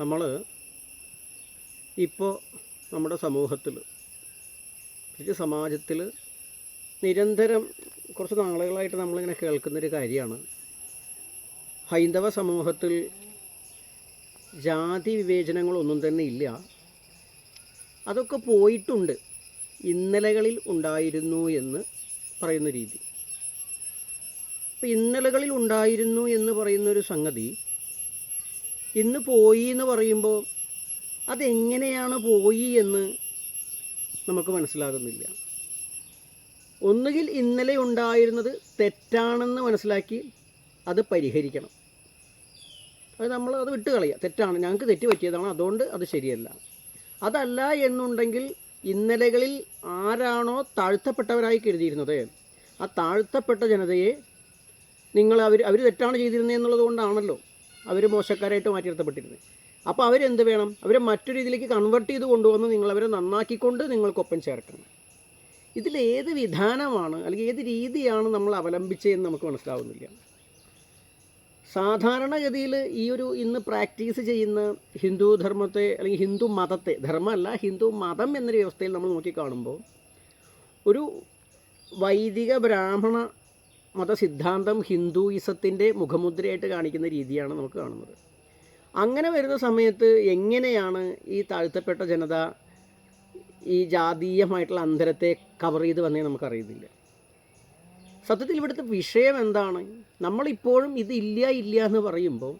നമ്മൾ ഇപ്പോൾ നമ്മുടെ സമൂഹത്തിൽ സമാജത്തിൽ നിരന്തരം കുറച്ച് നാളുകളായിട്ട് നമ്മളിങ്ങനെ കേൾക്കുന്നൊരു കാര്യമാണ്. ഹൈന്ദവ സമൂഹത്തിൽ ജാതി വിവേചനങ്ങളൊന്നും തന്നെ ഇല്ല. അതൊക്കെ പോയിട്ടുണ്ട്. ഇന്നലകളിൽ ഉണ്ടായിരുന്നു എന്ന് പറയുന്ന രീതി. അപ്പോൾ ഇന്നലകളിൽ ഉണ്ടായിരുന്നു എന്ന് പറയുന്നൊരു സംഗതി ഇന്ന് പോയി എന്ന് പറയുമ്പോൾ അതെങ്ങനെയാണ് പോയി എന്ന് നമുക്ക് മനസ്സിലാകുന്നില്ല. ഒന്നുകിൽ ഇന്നലെ ഉണ്ടായിരുന്നത് തെറ്റാണെന്ന് മനസ്സിലാക്കി അത് പരിഹരിക്കണം. അത് നമ്മൾ അത് വിട്ട് കളയുക തെറ്റാണ്. ഞങ്ങൾക്ക് തെറ്റ് പറ്റിയതാണ്. അതുകൊണ്ട് അത് ശരിയല്ല. അതല്ല എന്നുണ്ടെങ്കിൽ ഇന്നലകളിൽ ആരാണോ താഴ്ത്തപ്പെട്ടവരായി കരുതിയിരുന്നത്. ആ താഴ്ത്തപ്പെട്ട ജനതയെ നിങ്ങൾ അവർ അവർ തെറ്റാണ് ചെയ്തിരുന്നത് എന്നുള്ളത് കൊണ്ടാണല്ലോ. അവർ മോശക്കാരായിട്ട് മാറ്റി നിർത്തപ്പെട്ടിരുന്നത് അപ്പോൾ അവരെന്ത് വേണം? അവരെ മറ്റൊരു രീതിയിലേക്ക് കൺവെർട്ട് ചെയ്ത് കൊണ്ടുവന്ന് നിങ്ങൾ അവരെ നന്നാക്കിക്കൊണ്ട് നിങ്ങൾക്കൊപ്പം ചേർക്കണം. ഇതിൽ ഏത് വിധാനമാണ് അല്ലെങ്കിൽ ഏത് രീതിയാണ് നമ്മൾ അവലംബിച്ചതെന്ന് നമുക്ക് മനസ്സിലാവുന്നില്ല. സാധാരണഗതിയിൽ ഈ ഒരു ഇന്ന് പ്രാക്ടീസ് ചെയ്യുന്ന ഹിന്ദു ധർമ്മത്തെ അല്ലെങ്കിൽ ഹിന്ദു മതത്തെ ധർമ്മമല്ല ഹിന്ദു മതം എന്നൊരു വ്യവസ്ഥയിൽ നമ്മൾ നോക്കിക്കാണുമ്പോൾ ഒരു വൈദിക ബ്രാഹ്മണ മതസിദ്ധാന്തം ഹിന്ദുയിസത്തിന്റെ മുഖമുദ്രയായിട്ട് കാണിക്കുന്ന രീതിയാണ് നമുക്ക് കാണുന്നത്. അങ്ങനെ വരുന്ന സമയത്ത് എങ്ങനെയാണ് ഈ താഴ്ത്തപ്പെട്ട ജനത ഈ ജാതീയമായിട്ടുള്ള അന്തരത്തെ കവർ ചെയ്ത് വന്നേ നമുക്കറിയുന്നില്ല സത്യത്തിൽ ഇവിടുത്തെ വിഷയം എന്താണ്? നമ്മളിപ്പോഴും ഇത് ഇല്ല ഇല്ല എന്ന് പറയുമ്പോൾ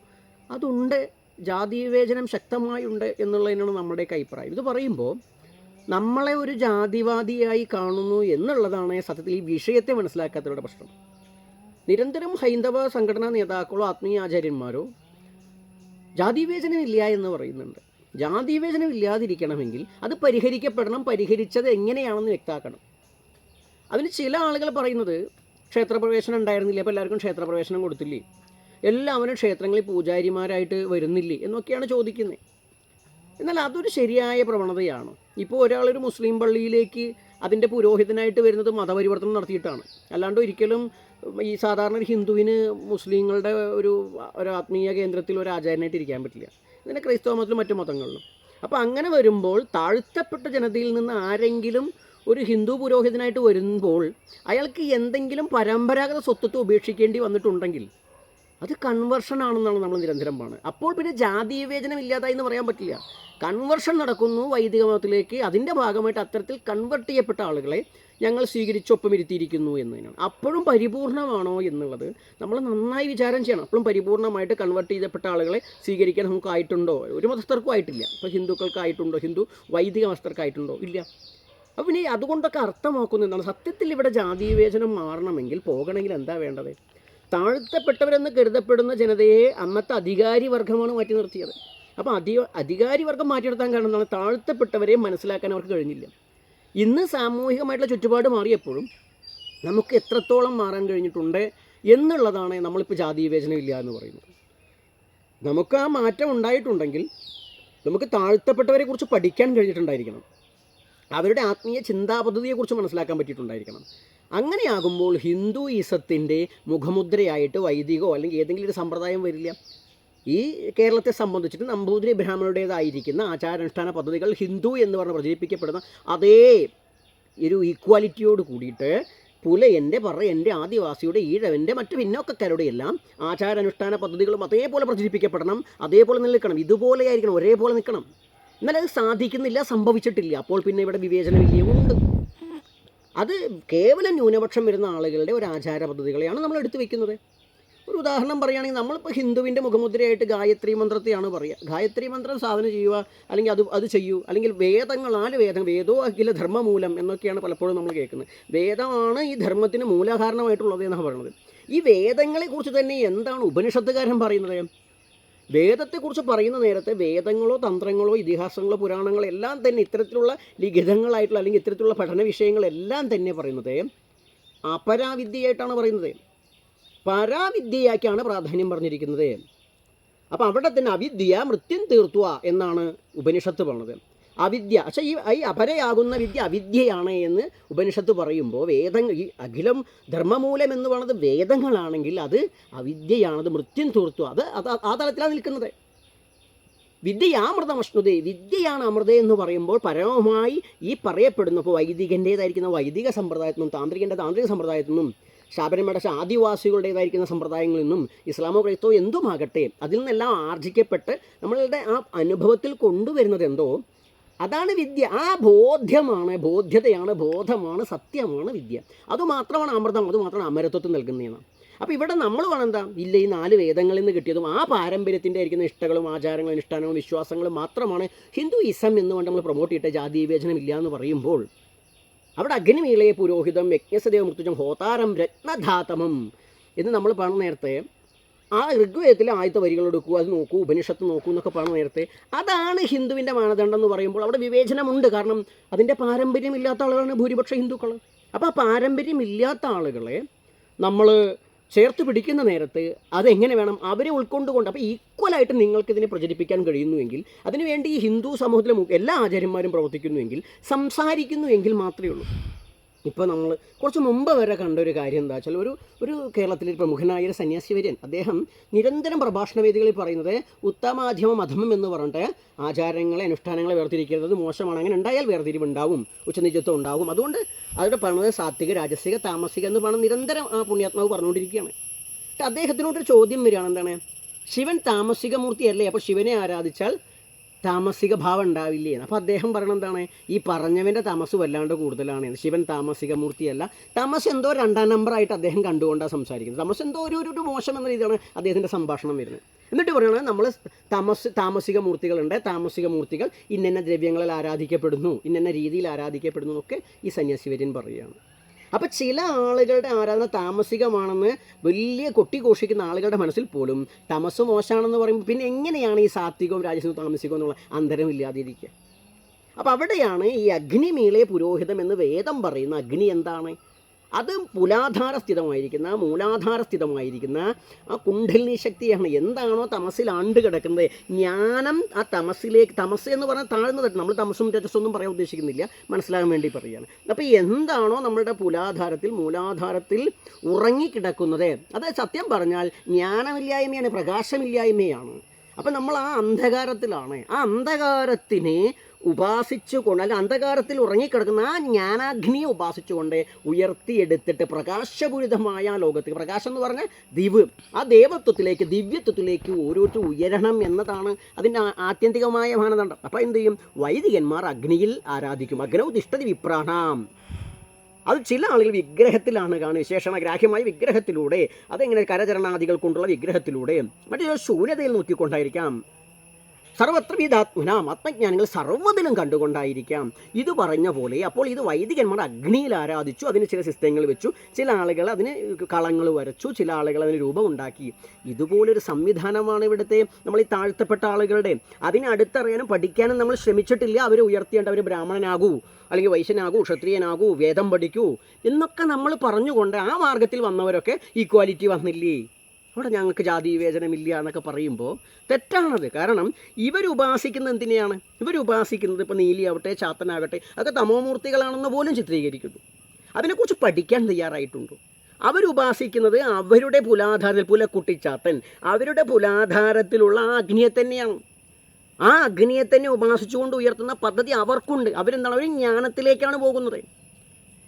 അതുണ്ട് ജാതി വിവേചനം ശക്തമായുണ്ട് എന്നുള്ളതിനാണ് നമ്മുടെ അഭിപ്രായം. ഇത് പറയുമ്പോൾ നമ്മളെ ഒരു ജാതിവാദിയായി കാണുന്നു എന്നുള്ളതാണ് സത്യത്തിൽ ഈ വിഷയത്തെ മനസ്സിലാക്കാത്തവരുടെ പ്രശ്നം. നിരന്തരം ഹൈന്ദവ സംഘടനാ നേതാക്കളോ ആത്മീയ ആചാര്യന്മാരോ ജാതി വിവേചനം ഇല്ല എന്ന് പറയുന്നുണ്ട്. ജാതി വിവേചനം ഇല്ലാതിരിക്കണമെങ്കിൽ അത് പരിഹരിക്കപ്പെടണം പരിഹരിച്ചത് എങ്ങനെയാണെന്ന് വ്യക്താക്കണം അതിന് ചില ആളുകൾ പറയുന്നത് ക്ഷേത്രപ്രവേശനം ഉണ്ടായിരുന്നില്ല അപ്പോൾ എല്ലാവർക്കും ക്ഷേത്രപ്രവേശനം കൊടുത്തില്ലേ? എല്ലാവരും ക്ഷേത്രങ്ങളിൽ പൂജാരിമാരായിട്ട് വരുന്നില്ലേ എന്നൊക്കെയാണ് ചോദിക്കുന്നത്. എന്നാൽ അതൊരു ശരിയായ പ്രവണതയാണ്. ഇപ്പോൾ ഒരാളൊരു മുസ്ലിം പള്ളിയിലേക്ക് അതിന്റെ പുരോഹിതനായിട്ട് വരുന്നത് മതപരിവർത്തനം നടത്തിയിട്ടാണ്. അല്ലാണ്ട് ഒരിക്കലും ഈ സാധാരണ ഒരു ഹിന്ദുവിന് മുസ്ലിങ്ങളുടെ ഒരു ഒരു ആത്മീയ കേന്ദ്രത്തിൽ ഒരു ആചാരനായിട്ട് ഇരിക്കാൻ പറ്റില്ല. ഇതിനെ ക്രൈസ്തവ മതത്തിലും മറ്റു മതങ്ങളിലും. അപ്പോൾ അങ്ങനെ വരുമ്പോൾ താഴ്ത്തപ്പെട്ട ജനതയിൽ നിന്ന് ആരെങ്കിലും ഒരു ഹിന്ദു പുരോഹിതനായിട്ട് വരുമ്പോൾ അയാൾക്ക് എന്തെങ്കിലും പരമ്പരാഗത സ്വത്വത്തെ ഉപേക്ഷിക്കേണ്ടി വന്നിട്ടുണ്ടെങ്കിൽ അത് കൺവെർഷൻ ആണെന്നാണ് നമ്മൾ നിരന്തരം പറയുന്നത്. അപ്പോൾ പിന്നെ ജാതി വിവേചനം ഇല്ലാതായി എന്ന് പറയാൻ പറ്റില്ല. കൺവെർഷൻ നടക്കുന്നു വൈദിക മതത്തിലേക്ക്. അതിന്റെ ഭാഗമായിട്ട് അത്തരത്തിൽ കൺവെർട്ട് ചെയ്യപ്പെട്ട ആളുകളെ ഞങ്ങൾ സ്വീകരിച്ചൊപ്പം ഇരുത്തിയിരിക്കുന്നു എന്നതിനാണ്. അപ്പോഴും പരിപൂർണമാണോ എന്നുള്ളത് നമ്മൾ നന്നായി വിചാരം ചെയ്യണം. അപ്പോഴും പരിപൂർണമായിട്ട് കൺവേർട്ട് ചെയ്യപ്പെട്ട ആളുകളെ സ്വീകരിക്കാൻ നമുക്ക് ആയിട്ടുണ്ടോ ഒരു മതസ്ഥർക്കും ആയിട്ടില്ല. ഇപ്പോൾ ഹിന്ദുക്കൾക്കായിട്ടുണ്ടോ? ഹിന്ദു വൈദിക മതസ്ഥർക്കായിട്ടുണ്ടോ? ഇല്ല. അപ്പോൾ പിന്നെ അതുകൊണ്ടൊക്കെ അർത്ഥമാക്കുന്നത് എന്താണ് സത്യത്തിൽ ഇവിടെ ജാതി വിവേചനം മാറണമെങ്കിൽ പോകണമെങ്കിൽ എന്താ വേണ്ടത്? താഴ്ത്തപ്പെട്ടവരെന്ന് കരുതപ്പെടുന്ന ജനതയെ അന്നത്തെ അധികാരി വർഗമാണ് മാറ്റി നിർത്തിയത്. അപ്പോൾ അധിക അധികാരി വർഗം മാറ്റി നിർത്താൻ കാരണം എന്താണ്? താഴ്ത്തപ്പെട്ടവരെ മനസ്സിലാക്കാൻ അവർക്ക് കഴിഞ്ഞില്ല. ഇന്ന് സാമൂഹികമായിട്ടുള്ള ചുറ്റുപാട് മാറിയപ്പോഴും നമുക്ക് എത്രത്തോളം മാറാൻ കഴിഞ്ഞിട്ടുണ്ട് എന്നുള്ളതാണ് നമ്മളിപ്പോൾ ജാതി വിവേചനം ഇല്ല എന്ന് പറയുന്നത്. നമുക്ക് ആ മാറ്റം ഉണ്ടായിട്ടുണ്ടെങ്കിൽ നമുക്ക് താഴ്ത്തപ്പെട്ടവരെ കുറിച്ച് പഠിക്കാൻ കഴിഞ്ഞിട്ടുണ്ടായിരിക്കണം. അവരുടെ ആത്മീയ ചിന്താ പദ്ധതിയെക്കുറിച്ച് മനസ്സിലാക്കാൻ പറ്റിയിട്ടുണ്ടായിരിക്കണം. അങ്ങനെയാകുമ്പോൾ ഹിന്ദുയിസത്തിന്റെ മുഖമുദ്രയായിട്ട് വൈദികോ അല്ലെങ്കിൽ ഏതെങ്കിലും ഒരു സമ്പ്രദായം വരില്ല. ഈ കേരളത്തെ സംബന്ധിച്ചിട്ട് നമ്പൂതിരി ബ്രാഹ്മണരുടേതായിരിക്കുന്ന ആചാരാനുഷ്ഠാന പദ്ധതികൾ ഹിന്ദു എന്ന് പറഞ്ഞ് പ്രചരിപ്പിക്കപ്പെടുന്ന അതേ ഒരു ഈക്വാലിറ്റിയോട് കൂടിയിട്ട് പുലയന്റെ പറ എന്റെ ആദിവാസിയുടെ ഈഴവന്റെ മറ്റു പിന്നോക്കക്കാരുടെ എല്ലാം ആചാരാനുഷ്ഠാന പദ്ധതികളും അതേപോലെ പ്രചരിപ്പിക്കപ്പെടണം അതേപോലെ നിൽക്കണം ഇതുപോലെ ആയിരിക്കണം ഒരേപോലെ നിൽക്കണം. എന്നാൽ അത് സാധിക്കുന്നില്ല സംഭവിച്ചിട്ടില്ല. അപ്പോൾ പിന്നെ ഇവിടെ വിവേചനമില്ലേ അത് കേവലം ന്യൂനപക്ഷം വരുന്ന ആളുകളുടെ ഒരു ആചാര പദ്ധതികളെയാണ് നമ്മൾ എടുത്തു വെക്കുന്നത്. ഒരു ഉദാഹരണം പറയുകയാണെങ്കിൽ നമ്മളിപ്പോൾ ഹിന്ദുവിന്റെ മുഖമുദ്രയായിട്ട് ഗായത്രി മന്ത്രത്തെയാണ് പറയുക. ഗായത്രി മന്ത്രം സാധന ചെയ്യുക അല്ലെങ്കിൽ അത് അത് ചെയ്യൂ. അല്ലെങ്കിൽ വേദങ്ങൾ നാല് വേദം വേദോ അഖില ധർമ്മമൂലം എന്നൊക്കെയാണ് പലപ്പോഴും നമ്മൾ കേൾക്കുന്നത്. വേദമാണ് ഈ ധർമ്മത്തിന് മൂലകാരണമായിട്ടുള്ളത് എന്നാണ് പറയുന്നത്. ഈ വേദങ്ങളെക്കുറിച്ച് തന്നെ എന്താണ് ഉപനിഷത്തുകാരൻ പറയുന്നത്? വേദത്തെക്കുറിച്ച് പറയുന്ന നേരത്തെ വേദങ്ങളോ തന്ത്രങ്ങളോ ഇതിഹാസങ്ങളോ പുരാണങ്ങളോ എല്ലാം തന്നെ ഇത്തരത്തിലുള്ള ലിഖിതങ്ങളായിട്ടുള്ള അല്ലെങ്കിൽ ഇത്തരത്തിലുള്ള പഠന വിഷയങ്ങളെല്ലാം തന്നെ പറയുന്നത് അപരാവിദ്യയായിട്ടാണ് പറയുന്നത്. പരാവിദ്യയാക്കാണ് പ്രാധാന്യം പറഞ്ഞിരിക്കുന്നത്. അപ്പോൾ അവിടെ തന്നെ അവിദ്യ മൃത്യം തീർത്തുക എന്നാണ് ഉപനിഷത്ത് പറഞ്ഞത്. അവിദ്യ പക്ഷേ ഈ ഈ അപരയാകുന്ന വിദ്യ അവിദ്യയാണ് എന്ന് ഉപനിഷത്ത് പറയുമ്പോൾ വേദങ്ങൾ ഈ അഖിലം ധർമ്മമൂലം എന്ന് പറയുന്നത് വേദങ്ങളാണെങ്കിൽ അത് അവിദ്യയാണത് മൃത്യം തീർത്തു അത് അത് ആ തലത്തിലാണ് നിൽക്കുന്നത്. വിദ്യയാമൃതമശ്നുതേ വിദ്യയാണ് അമൃത എന്ന് പറയുമ്പോൾ പരമമായി ഈ പറയപ്പെടുന്ന ഇപ്പോൾ വൈദികന്റേതായിരിക്കുന്ന വൈദിക സമ്പ്രദായത്തിൽ നിന്നും താന്ത്രികന്റെ താന്ത്രിക സമ്പ്രദായത്തിൽ നിന്നും ശബരിമല ആദിവാസികളുടേതായിരിക്കുന്ന സമ്പ്രദായങ്ങളിൽ നിന്നും ഇസ്ലാമോ ക്രൈസ്തവോ എന്തുമാകട്ടെ അതിൽ നിന്നെല്ലാം ആർജിക്കപ്പെട്ട് നമ്മളുടെ ആ അനുഭവത്തിൽ കൊണ്ടുവരുന്നത് എന്തോ അതാണ് വിദ്യ. ആ ബോധ്യമാണ് ബോധ്യതയാണ് ബോധമാണ് സത്യമാണ് വിദ്യ. അതുമാത്രമാണ് അമൃതം അതുമാത്രമാണ് അമരത്വത്തിൽ നൽകുന്നതെന്ന് അപ്പോൾ ഇവിടെ നമ്മൾ വേണമെന്താ ഇല്ല ഈ നാല് വേദങ്ങളിൽ നിന്ന് കിട്ടിയതും ആ പാരമ്പര്യത്തിന്റെ ആയിരിക്കുന്ന ഇഷ്ടങ്ങളും ആചാരങ്ങളും അനുഷ്ഠാനങ്ങളും വിശ്വാസങ്ങളും മാത്രമാണ് ഹിന്ദുയിസം എന്ന് കൊണ്ട് നമ്മൾ പ്രൊമോട്ട് ചെയ്തിട്ട് ജാതി വിവേചനം ഇല്ല എന്ന് പറയുമ്പോൾ അവിടെ അഗ്നിമീളയ പുരോഹിതം യജ്ഞസദേവ മൃത്യുജം ഹോതാരം രത്നധാതമം എന്ന് നമ്മൾ പറഞ്ഞ നേരത്തെ. ആ ഋഗ്വേദത്തിലെ ആദ്യത്തെ വരികൾ എടുക്കൂ അത് നോക്കൂ ഉപനിഷത്ത് നോക്കൂ എന്നൊക്കെ പറഞ്ഞ നേരത്തെ. അതാണ് ഹിന്ദുവിന്റെ മാനദണ്ഡം എന്ന് പറയുമ്പോൾ അവിടെ വിവേചനമുണ്ട്. കാരണം അതിന്റെ പാരമ്പര്യമില്ലാത്ത ആളുകളാണ് ഭൂരിപക്ഷ ഹിന്ദുക്കൾ. അപ്പോൾ ആ പാരമ്പര്യമില്ലാത്ത ആളുകളെ നമ്മൾ ചേർത്ത് പിടിക്കുന്ന നേരത്ത് അതെങ്ങനെ വേണം അവരെ ഉൾക്കൊണ്ടുകൊണ്ട് അപ്പോൾ ഈക്വലായിട്ട് നിങ്ങൾക്ക് ഇതിനെ പ്രചരിപ്പിക്കാൻ കഴിയുന്നുവെങ്കിൽ അതിനുവേണ്ടി ഈ ഹിന്ദു സമൂഹത്തിലെ എല്ലാ ആചാര്യന്മാരും പ്രവർത്തിക്കുന്നുവെങ്കിൽ സംസാരിക്കുന്നുവെങ്കിൽ മാത്രമേ ഉള്ളൂ. ഇപ്പോൾ നമ്മൾ കുറച്ച് മുമ്പ് വരെ കണ്ട ഒരു കാര്യം എന്താ വെച്ചാൽ ഒരു ഒരു കേരളത്തിലെ പ്രമുഖനായ ഒരു സന്യാസി വര്യൻ അദ്ദേഹം നിരന്തരം പ്രഭാഷണ വേദികളിൽ പറയുന്നത് ഉത്തമാധ്യമ മധമം എന്ന് പറഞ്ഞിട്ട് ആചാരങ്ങളെ അനുഷ്ഠാനങ്ങളെ വേർതിരിക്കുന്നത് മോശമാണ്. അങ്ങനെ ഉണ്ടായാൽ വേർതിരിവുണ്ടാവും ഉച്ചനിജത്വം ഉണ്ടാവും. അതുകൊണ്ട് അവരുടെ പറഞ്ഞത് സാത്വിക രാജസിക താമസിക എന്ന് പറഞ്ഞ് നിരന്തരം ആ പുണ്യാത്മാവ് പറഞ്ഞുകൊണ്ടിരിക്കുകയാണ്. അദ്ദേഹത്തിനോട് അദ്ദേഹത്തിനോടൊരു ചോദ്യം വരികയാണ് എന്താണ്? ശിവൻ താമസിക മൂർത്തിയല്ലേ അപ്പോൾ ശിവനെ ആരാധിച്ചാൽ താമസിക ഭാവം എന്ന്. അപ്പോൾ അദ്ദേഹം പറയണത് എന്താണ്? ഈ പറഞ്ഞവന്റെ തമസ് വല്ലാണ്ട് കൂടുതലാണ്. ശിവൻ താമസിക മൂർത്തിയല്ല തമസ് എന്തോ രണ്ടാം നമ്പറായിട്ട് അദ്ദേഹം കണ്ടുകൊണ്ടാണ് സംസാരിക്കുന്നത്. തമസ് എന്തോ ഒരു ഒരു- മോശം എന്ന രീതിയാണ് അദ്ദേഹത്തിന്റെ സംഭാഷണം വരുന്നത്. എന്നിട്ട് പറയുന്നത് നമ്മൾ തമസ് താമസിക മൂർത്തികളുണ്ട് താമസിക മൂർത്തികൾ ഇന്നന്ന ദ്രവ്യങ്ങളിൽ ആരാധിക്കപ്പെടുന്നു. ഇന്നന്ന രീതിയിൽ ആരാധിക്കപ്പെടുന്നു എന്നൊക്കെ ഈ സന്യാസി വര്യൻ പറയുകയാണ്. അപ്പോൾ ചില ആളുകളുടെ ആരാധന താമസികമാണെന്ന് വലിയ കൊട്ടിഘോഷിക്കുന്ന ആളുകളുടെ മനസ്സിൽ പോലും തമസ് മോശമാണെന്ന് പറയുമ്പോൾ പിന്നെ എങ്ങനെയാണ് ഈ സാത്വികവും രാജസ്വം താമസികവും എന്നുള്ള അന്തരമില്ലാതിരിക്കുക അപ്പം അപ്പോൾ അവിടെയാണ് ഈ അഗ്നിമീളെ പുരോഹിതം എന്ന് വേദം പറയുന്ന അഗ്നി എന്താണ്? അത് മൂലാധാര സ്ഥിതമായിരിക്കുന്ന മൂലാധാര സ്ഥിതമായിരിക്കുന്ന ആ കുണ്ഡലിനി ശക്തിയാണ്. എന്താണോ തമസിൽ ആണ്ട് കിടക്കുന്നത്. ജ്ഞാനം ആ തമസിലേക്ക് തമസ് എന്ന് പറഞ്ഞാൽ താഴ്ന്നത് നമ്മൾ തമസും രജസൊന്നും പറയാൻ ഉദ്ദേശിക്കുന്നില്ല. മനസ്സിലാകാൻ വേണ്ടി പറയുകയാണ്. അപ്പോൾ എന്താണോ നമ്മളുടെ പുലാധാരത്തിൽ മൂലാധാരത്തിൽ ഉറങ്ങിക്കിടക്കുന്നത്. അത് സത്യം പറഞ്ഞാൽ ജ്ഞാനമില്ലായ്മയാണ് പ്രകാശമില്ലായ്മയാണ്. അപ്പം നമ്മൾ ആ അന്ധകാരത്തിലാണ്. ആ അന്ധകാരത്തിനെ ഉപാസിച്ചുകൊണ്ട് അല്ല അന്ധകാരത്തിൽ ഉറങ്ങിക്കിടക്കുന്ന ആ ജ്ഞാനാഗ്നിയെ ഉപാസിച്ചുകൊണ്ട് ഉയർത്തിയെടുത്തിട്ട് പ്രകാശപൂരിതമായ ലോകത്ത് പ്രകാശം എന്ന് പറഞ്ഞാൽ ദിവ് ആ ദേവത്വത്തിലേക്ക് ദിവ്യത്വത്തിലേക്ക് ഓരോരുത്തർ ഉയരണം എന്നതാണ് അതിന്റെ ആത്യന്തികമായ മാനദണ്ഡം. അപ്പോൾ എന്ത് ചെയ്യും? വൈദികന്മാർ അഗ്നിയിൽ ആരാധിക്കും. അഗ്നൗതിഷ്ഠതി വിപ്രാണാം അത് ചില ആളുകൾ വിഗ്രഹത്തിലാണ് കാണുക. വിശേഷണ ഗ്രാഹ്യമായ വിഗ്രഹത്തിലൂടെ അതെങ്ങനെ കരചരണാദികൾ കൊണ്ടുള്ള വിഗ്രഹത്തിലൂടെ മറ്റേ ശൂന്യതയിൽ നോക്കിക്കൊണ്ടായിരിക്കാം. സർവത്ര വിധാത്മനാം ആത്മജ്ഞാനങ്ങൾ സർവതിലും കണ്ടുകൊണ്ടായിരിക്കാം ഇത് പറഞ്ഞ പോലെ. അപ്പോൾ ഇത് വൈദികന്മാർ അഗ്നിയിൽ ആരാധിച്ചു അതിന് ചില സിസ്റ്റങ്ങൾ വെച്ചു ചില ആളുകൾ അതിന് കളങ്ങൾ വരച്ചു ചില ആളുകൾ അതിന് രൂപം ഉണ്ടാക്കി. ഇതുപോലൊരു സംവിധാനമാണ് ഇവിടുത്തെ നമ്മൾ ഈ താഴ്ത്തപ്പെട്ട ആളുകളുടെ. അതിനെ അടുത്തറിയാനും പഠിക്കാനും നമ്മൾ ശ്രമിച്ചിട്ടില്ല. അവർ ഉയർത്തിയേണ്ട അവർ ബ്രാഹ്മണനാകൂ അല്ലെങ്കിൽ വൈശ്യനാകൂ ക്ഷത്രിയനാകൂ വേദം പഠിക്കൂ എന്നൊക്കെ നമ്മൾ പറഞ്ഞുകൊണ്ട് ആ മാർഗത്തിൽ വന്നവരൊക്കെ ഈക്വാലിറ്റി വന്നില്ലേ? അവിടെ ഞങ്ങൾക്ക് ജാതി വിവേചനമില്ല എന്നൊക്കെ പറയുമ്പോൾ തെറ്റാണത്. കാരണം ഇവർ എന്തിനെയാണ്? ഇവർ ഉപാസിക്കുന്നത് ഇപ്പോൾ നീലിയാവട്ടെ ചാത്തനാകട്ടെ അതൊക്കെ തമോമൂർത്തികളാണെന്ന് പോലും ചിത്രീകരിക്കുന്നു. അതിനെക്കുറിച്ച് പഠിക്കാൻ തയ്യാറായിട്ടുണ്ടോ? അവരുപാസിക്കുന്നത് അവരുടെ പുലാധാരത്തിൽ പുലക്കുട്ടിച്ചാത്തൻ അവരുടെ പുലാധാരത്തിലുള്ള ആ അഗ്നിയെ തന്നെയാണ്. ആ അഗ്നിയെ തന്നെ ഉപാസിച്ചുകൊണ്ട് ഉയർത്തുന്ന പദ്ധതി അവർക്കുണ്ട്. അവരെന്താണ് അവർ ജ്ഞാനത്തിലേക്കാണ് പോകുന്നത്.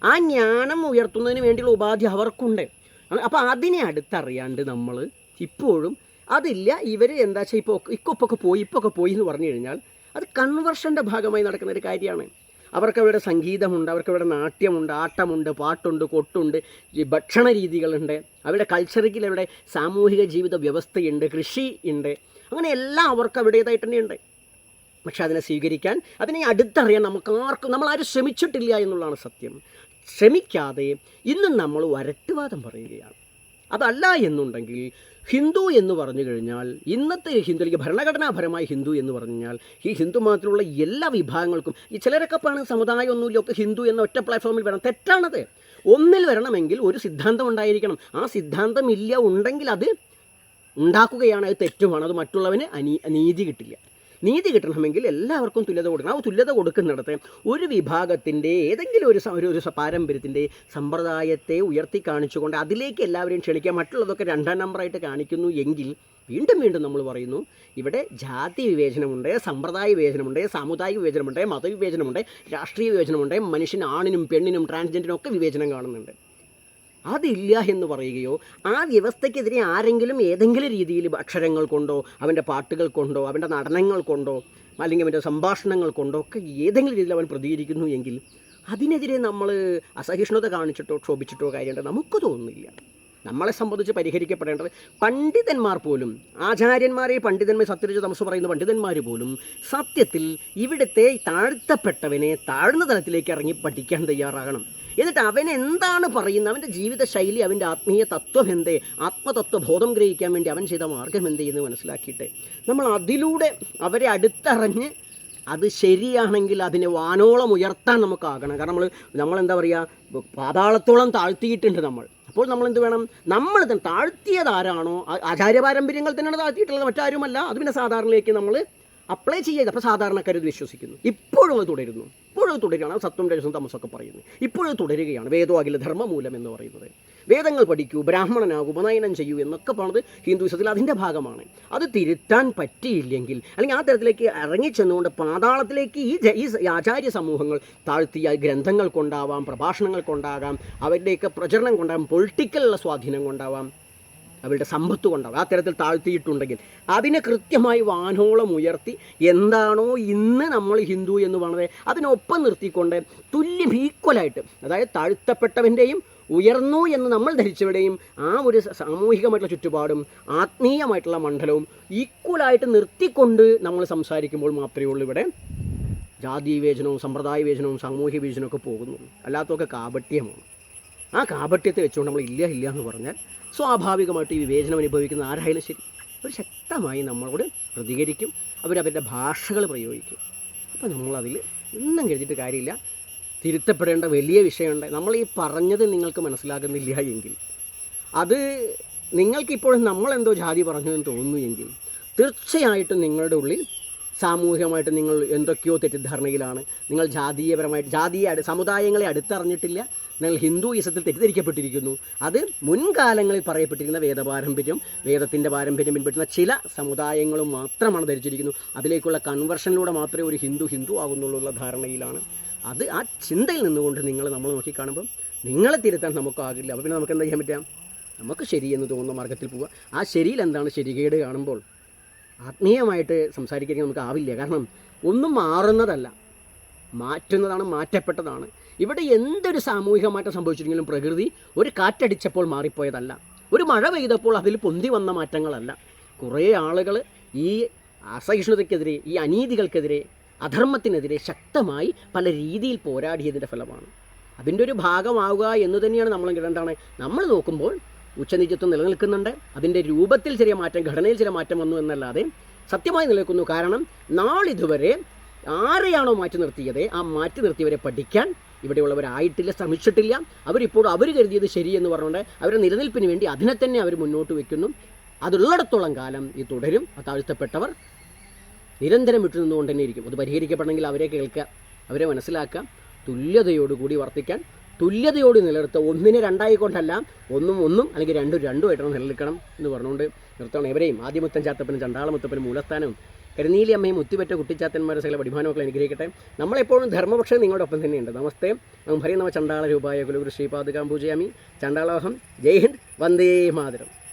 ആ ജ്ഞാനം ഉയർത്തുന്നതിന് വേണ്ടിയുള്ള ഉപാധി അവർക്കുണ്ട്. അപ്പോൾ അതിനെ അടുത്തറിയാണ്ട് നമ്മൾ ഇപ്പോഴും അതില്ല ഇവർ എന്താ വെച്ചാൽ ഇപ്പോൾ ഇക്കൊപ്പൊക്കെ പോയി ഇപ്പൊക്കെ പോയി എന്ന് പറഞ്ഞു കഴിഞ്ഞാൽ അത് കൺവർഷന്റെ ഭാഗമായി നടക്കുന്ന ഒരു കാര്യമാണ്. അവർക്ക് അവരുടെ സംഗീതമുണ്ട് അവർക്ക് അവരുടെ നാട്യമുണ്ട് ആട്ടമുണ്ട് പാട്ടുണ്ട് കൊട്ടുണ്ട് ഭക്ഷണ രീതികളുണ്ട് അവരുടെ കൾച്ചറിൽ അവരുടെ സാമൂഹിക ജീവിത വ്യവസ്ഥയുണ്ട് കൃഷി ഉണ്ട് അങ്ങനെ എല്ലാം അവർക്ക് അവരുടേതായിട്ട് തന്നെയുണ്ട്. പക്ഷെ അതിനെ സ്വീകരിക്കാൻ അതിനെ അടുത്തറിയാൻ നമുക്ക് ആർക്കും നമ്മൾ ആരും ശ്രമിച്ചിട്ടില്ല എന്നുള്ളതാണ് സത്യം. ശ്രമിക്കാതെ ഇന്ന് നമ്മൾ വരട്ടുവാദം പറയുകയാണ്. അതല്ല എന്നുണ്ടെങ്കിൽ ഹിന്ദു എന്ന് പറഞ്ഞു കഴിഞ്ഞാൽ ഇന്നത്തെ ഹിന്ദു അല്ലെങ്കിൽ ഭരണഘടനാപരമായ ഹിന്ദു എന്ന് പറഞ്ഞു കഴിഞ്ഞാൽ ഈ ഹിന്ദു മാത്രമുള്ള എല്ലാ വിഭാഗങ്ങൾക്കും ഈ ചിലരൊക്കെ പറയുന്ന സമുദായം ഒന്നുമില്ല ഒക്കെ ഹിന്ദു എന്ന ഒറ്റ പ്ലാറ്റ്ഫോമിൽ വരണം. തെറ്റാണത്. ഒന്നിൽ വരണമെങ്കിൽ ഒരു സിദ്ധാന്തം ഉണ്ടായിരിക്കണം. ആ സിദ്ധാന്തം ഇല്ല ഉണ്ടെങ്കിൽ അത് ഉണ്ടാക്കുകയാണ്. അത് തെറ്റുമാണ്. അത് മറ്റുള്ളവന് അനീ നീതി കിട്ടില്ല. നീതി കിട്ടണമെങ്കിൽ എല്ലാവർക്കും തുല്യത കൊടുക്കണം. ആ തുല്യത കൊടുക്കുന്നിടത്ത് ഒരു വിഭാഗത്തിന്റെ ഏതെങ്കിലും ഒരു ഒരു പാരമ്പര്യത്തിന്റെ സമ്പ്രദായത്തെ ഉയർത്തി കാണിച്ചുകൊണ്ട് അതിലേക്ക് എല്ലാവരെയും ക്ഷണിക്കുക. മറ്റുള്ളതൊക്കെ രണ്ടാം നമ്പറായിട്ട് കാണിക്കുന്നു എങ്കിൽ വീണ്ടും വീണ്ടും നമ്മൾ പറയുന്നു ഇവിടെ ജാതി വിവേചനമുണ്ട് സമ്പ്രദായ വിവേചനമുണ്ട് സാമുദായിക വിവേചനമുണ്ട് മതവിവേചനമുണ്ട് രാഷ്ട്രീയ വിവേചനമുണ്ട് മനുഷ്യൻ ആണിനും പെണ്ണിനും ട്രാൻസ്ജെൻഡറിനും ഒക്കെ വിവേചനം കാണുന്നുണ്ട്. അതില്ല എന്ന് പറയുകയോ ആ വ്യവസ്ഥയ്ക്കെതിരെ ആരെങ്കിലും ഏതെങ്കിലും രീതിയിൽ അക്ഷരങ്ങൾ കൊണ്ടോ അവന്റെ പാട്ടുകൾ കൊണ്ടോ അവന്റെ നടനങ്ങൾ കൊണ്ടോ അല്ലെങ്കിൽ അവന്റെ സംഭാഷണങ്ങൾ കൊണ്ടോ ഒക്കെ ഏതെങ്കിലും രീതിയിൽ അവൻ പ്രതികരിക്കുന്നു എങ്കിൽ അതിനെതിരെ നമ്മൾ അസഹിഷ്ണുത കാണിച്ചിട്ടോ ക്ഷോഭിച്ചിട്ടോ കാര്യമുണ്ട്. നമുക്ക് തോന്നുന്നില്ല. നമ്മളെ സംബന്ധിച്ച് പരിഹരിക്കപ്പെടേണ്ടത് പണ്ഡിതന്മാർ പോലും ആചാര്യന്മാരെ പണ്ഡിതന്മാർ സത്യരിച്ച തമസ് പറയുന്ന പണ്ഡിതന്മാർ പോലും സത്യത്തിൽ ഇവിടുത്തെ താഴ്ത്തപ്പെട്ടവനെ താഴ്ന്ന തലത്തിലേക്ക് ഇറങ്ങി പഠിക്കാൻ തയ്യാറാകണം. എന്നിട്ട് അവൻ എന്താണ് പറയുന്നത്? അവന്റെ ജീവിത ശൈലി അവന്റെ ആത്മീയ തത്വം എന്തേ? ആത്മതത്വ ബോധം ഗ്രഹിക്കാൻ വേണ്ടി അവൻ ചെയ്ത മാർഗം എന്തേ എന്ന് മനസ്സിലാക്കിയിട്ട്? നമ്മൾ അതിലൂടെ അവരെ അടുത്തറിഞ്ഞ് അത് ശരിയാണെങ്കിൽ അതിനെ വാനോളം ഉയർത്താൻ നമുക്കാകണം. കാരണം നമ്മൾ നമ്മൾ എന്താ പറയുക പാതാളത്തോളം താഴ്ത്തിയിട്ടുണ്ട് നമ്മൾ. അപ്പോൾ നമ്മൾ എന്ത് വേണം? നമ്മൾ തന്നെ താഴ്ത്തിയതാരാണോ ആചാര്യ പാരമ്പര്യങ്ങൾ തന്നെയാണ് താഴ്ത്തിയിട്ടുള്ളത്. മറ്റാരുമല്ല. അത് പിന്നെ സാധാരണയിലേക്ക് നമ്മൾ അപ്ലൈ ചെയ്ത് അപ്പോൾ സാധാരണക്കാർ വിശ്വസിക്കുന്നു. ഇപ്പോഴും അത് തുടരുന്നു. ഇപ്പോഴും തുടരുകയാണ്. സത്വം രജസം തമസൊക്കെ പറയുന്നത് ഇപ്പോഴും തുടരുകയാണ്. വേദോ അഖില ധർമ്മമൂലം എന്ന് പറയുന്നത്. വേദങ്ങൾ പഠിക്കൂ ബ്രാഹ്മണനാകൂ ഉപനയനം ചെയ്യൂ എന്നൊക്കെ പറഞ്ഞത് ഹിന്ദുവിസത്തിൽ അതിന്റെ ഭാഗമാണ്. അത് തിരുത്താൻ പറ്റിയില്ലെങ്കിൽ അല്ലെങ്കിൽ ആ തരത്തിലേക്ക് ഇറങ്ങിച്ചെന്നുകൊണ്ട് പാതാളത്തിലേക്ക് ഈ ഈ ആചാര്യ സമൂഹങ്ങൾ താഴ്ത്തിയ ഗ്രന്ഥങ്ങൾ കൊണ്ടാവാം പ്രഭാഷണങ്ങൾ കൊണ്ടാകാം അവരുടെയൊക്കെ പ്രചരണം കൊണ്ടാവാം പൊളിറ്റിക്കലുള്ള സ്വാധീനം കൊണ്ടാവാം. അവരുടെ സമ്പത്ത് കൊണ്ടാണ് ആ തരത്തിൽ താഴ്ത്തിയിട്ടുണ്ടെങ്കിൽ. അതിനെ കൃത്യമായി വാനോളം ഉയർത്തി എന്താണോ ഇന്ന് നമ്മൾ ഹിന്ദു എന്ന് പറഞ്ഞത് അതിനൊപ്പം നിർത്തിക്കൊണ്ട് തുല്യം ഈക്വലായിട്ട് അതായത് താഴ്ത്തപ്പെട്ടവന്റെയും ഉയർന്നു എന്ന് നമ്മൾ ധരിച്ചവരുടെയും ആ ഒരു സാമൂഹികമായിട്ടുള്ള ചുറ്റുപാടും ആത്മീയമായിട്ടുള്ള മണ്ഡലവും ഈക്വലായിട്ട് നിർത്തിക്കൊണ്ട് നമ്മൾ സംസാരിക്കുമ്പോൾ മാത്രമേ ഉള്ളൂ ഇവിടെ. ജാതി വിവേചനവും സമ്പ്രദായ വിവേചനവും സാമൂഹ്യ വിവേചനവും ഒക്കെ പോകുന്നുള്ളൂ അല്ലാത്തതൊക്കെ കാപട്യമാണ്. ആ കാപട്യത്തെ വെച്ചുകൊണ്ട് നമ്മൾ ഇല്ല ഇല്ല എന്ന് പറഞ്ഞാൽ സ്വാഭാവികമായിട്ട് ഈ വിവേചനം അനുഭവിക്കുന്ന ആരായാലും ശരി അവർ ശക്തമായി നമ്മളോട് പ്രതികരിക്കും അവരവരുടെ ഭാഷകൾ പ്രയോഗിക്കും. അപ്പോൾ നമ്മളതിൽ ഒന്നും കരുതിയിട്ട് കാര്യമില്ല. തിരുത്തപ്പെടേണ്ട വലിയ വിഷയമുണ്ട്. നമ്മൾ ഈ പറഞ്ഞത് നിങ്ങൾക്ക് മനസ്സിലാകുന്നില്ല എങ്കിൽ അത് നിങ്ങൾക്കിപ്പോഴും നമ്മളെന്തോ ജാതി പറഞ്ഞു എന്ന് തോന്നുന്നു എങ്കിൽ തീർച്ചയായിട്ടും നിങ്ങളുടെ ഉള്ളിൽ സാമൂഹികമായിട്ട് നിങ്ങൾ എന്തൊക്കെയോ തെറ്റിദ്ധാരണയിലാണ്. നിങ്ങൾ ജാതീയപരമായിട്ട് ജാതീയ സമുദായങ്ങളെ അടുത്തറിഞ്ഞിട്ടില്ല. നിങ്ങൾ ഹിന്ദുയിസത്തിൽ തെറ്റിദ്ധരിക്കപ്പെട്ടിരിക്കുന്നു. അത് മുൻകാലങ്ങളിൽ പറയപ്പെട്ടിരുന്ന വേദപാരമ്പര്യം വേദത്തിന്റെ പാരമ്പര്യം പിൻപറ്റുന്ന ചില സമുദായങ്ങളും മാത്രമാണ് ധരിച്ചിരിക്കുന്നു. അതിലേക്കുള്ള കൺവെർഷനിലൂടെ മാത്രമേ ഒരു ഹിന്ദു ഹിന്ദു ആകുന്നുള്ളൂ എന്നുള്ള ധാരണയിലാണ്. അത് ആ ചിന്തയിൽ നിന്നുകൊണ്ട് നിങ്ങൾ നമ്മൾ നോക്കിക്കാണുമ്പം നിങ്ങളെ തിരുത്താൻ നമുക്കാകില്ല. അപ്പോൾ പിന്നെ നമുക്ക് എന്താ ചെയ്യാൻ പറ്റുക നമുക്ക് ശരിയെന്ന് തോന്നുന്ന മാർഗത്തിൽ പോവുക. ആ ശരിയിൽ എന്താണ് ശരികേട് കാണുമ്പോൾ ആത്മീയമായിട്ട് സംസാരിക്കാൻ നമുക്ക് ആവില്ല. കാരണം ഒന്നും മാറുന്നതല്ല. മാറ്റുന്നതാണ് മാറ്റപ്പെട്ടതാണ്. ഇവിടെ എന്തൊരു സാമൂഹിക മാറ്റം സംഭവിച്ചിട്ടുണ്ടെങ്കിലും പ്രകൃതി ഒരു കാറ്റടിച്ചപ്പോൾ മാറിപ്പോയതല്ല. ഒരു മഴ പെയ്തപ്പോൾ അതിൽ പൊന്തി വന്ന മാറ്റങ്ങളല്ല. കുറേ ആളുകൾ ഈ അസഹിഷ്ണുതയ്ക്കെതിരെ ഈ അനീതികൾക്കെതിരെ അധർമ്മത്തിനെതിരെ ശക്തമായി പല രീതിയിൽ പോരാടിയതിന്റെ ഫലമാണ്. അതിന്റെ ഒരു ഭാഗമാവുക എന്ന് തന്നെയാണ് നമ്മൾ എന്താണ്? നമ്മൾ നോക്കുമ്പോൾ ഉച്ചനീചത്വം നിലനിൽക്കുന്നുണ്ട്. അതിന്റെ രൂപത്തിൽ ചെറിയ മാറ്റം ഘടനയിൽ ചില മാറ്റം വന്നു എന്നല്ലാതെ സത്യമായി നിലനിൽക്കുന്നു. കാരണം നാളിതുവരെ ആരെയാണോ മാറ്റി നിർത്തിയത് ആ മാറ്റി നിർത്തിയവരെ പഠിക്കാൻ ഇവിടെയുള്ളവരായിട്ടില്ല ശ്രമിച്ചിട്ടില്ല. അവരിപ്പോൾ അവർ കരുതിയത് ശരിയെന്ന് പറഞ്ഞുകൊണ്ട് അവരുടെ നിലനിൽപ്പിന് വേണ്ടി അതിനെ തന്നെ അവർ മുന്നോട്ട് വയ്ക്കുന്നു അതുള്ളിടത്തോളം കാലം ഇത് തുടരും. ആ താഴ്ത്തപ്പെട്ടവർ നിരന്തരം വിട്ടു നിന്നുകൊണ്ട് തന്നെ ഇരിക്കും. അത് പരിഹരിക്കപ്പെടണമെങ്കിൽ അവരെ കേൾക്കുക അവരെ മനസ്സിലാക്കുക തുല്യതയോടുകൂടി വർത്തിക്കാൻ തുല്യതയോട് നിലനിർത്തുക. ഒന്നിനെ രണ്ടായിക്കൊണ്ടല്ല ഒന്നും ഒന്നും അല്ലെങ്കിൽ രണ്ടും രണ്ടുമായിട്ടാണ് നിലനിൽക്കണം എന്ന് പറഞ്ഞുകൊണ്ട് നിർത്തണം എവരെയും ആദ്യമുത്തൻ ചാത്തപ്പനും ചണ്ടാളമുത്തപ്പനും മൂലസ്ഥാനവും കരുനീലി അമ്മയും മുത്തിപ്പറ്റ കുട്ടിച്ചാത്തന്മാരെ സകല പഠിമാനമൊക്കെ അനുഗ്രഹിക്കട്ടെ. നമ്മളെപ്പോഴും ധർമ്മപക്ഷം നിങ്ങളുടെ ഒപ്പം തന്നെയുണ്ട്. നമസ്തേ. നമുക്ക് ഭരി നമ ചണ്ടാള രൂപായ കുലഗുരു ശ്രീപാദുകാം പൂജയാമി ചണ്ടാളോഹം. ജയ് ഹിന്ദ്. വന്ദേ മാതരം.